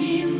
Він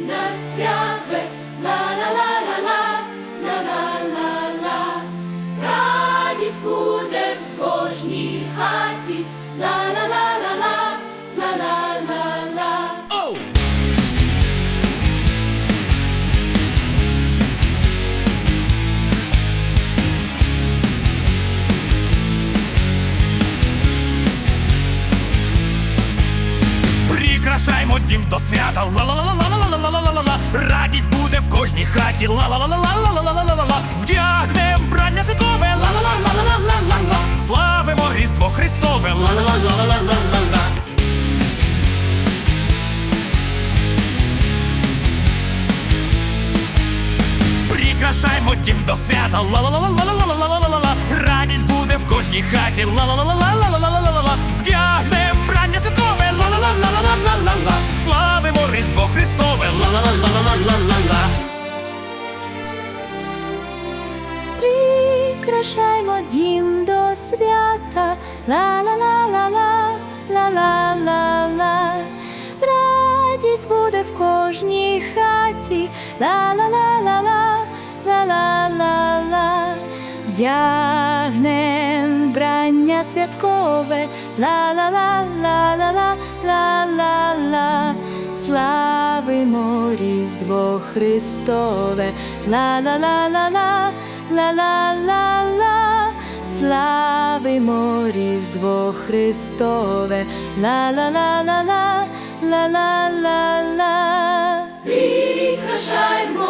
Прикрашаймо дім до свята, ла-ла-ла-ла-ла-ла-ла-ла-ла-ла-ла Радість буде в кожній хаті, ла-ла-ла-ла-ла-ла-ла-ла-ла Вдягнем брання святкове, ла-ла-ла-ла-ла-ла-ла Славимо Різдво Христове, ла-ла-ла-ла-ла-ла-ла Прикрашаймо дім до свята, ла-ла-ла-ла-ла-ла-ла-ла-ла-ла Радість буде в кожній хаті, ла-ла-ла-ла-ла-ла-ла-ла-ла ла-ла-ла-ла-ла-ла-ла Прикрашаймо дім до свята, ла-ла-ла-ла-ла, ла-ла-ла-ла. Радість буде в кожній хаті, ла-ла-ла-ла-ла, ла-ла-ла-ла. Вдягнем брання святкове, ла-ла-ла-ла-ла-ла, ла-ла-ла. Славимо Різдво Христове, ла-ла-ла-ла-ла, ла-ла-ла-ла. Славимо Різдво Христове, ла-ла-ла-ла-ла, ла-ла-ла-ла. Прикрашаймо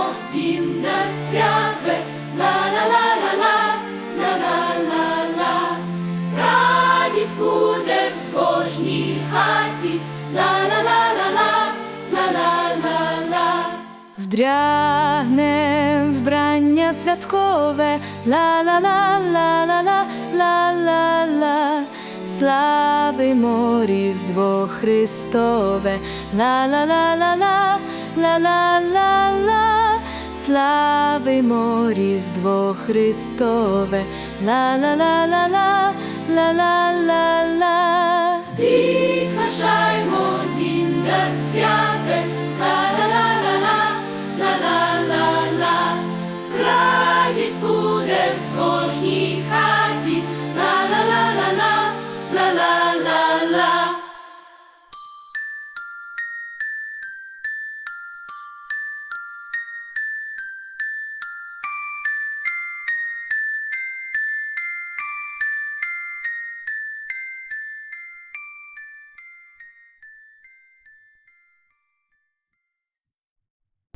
Вдрягнем вбрання святкове, ла-ла-ла-ла-ла-ла, ла-ла-ла. Славимо Різдво Христове, ла-ла-ла-ла-ла, ла-ла-ла-ла. Славимо Різдво Христове, ла-ла-ла-ла-ла, ла-ла-ла-ла.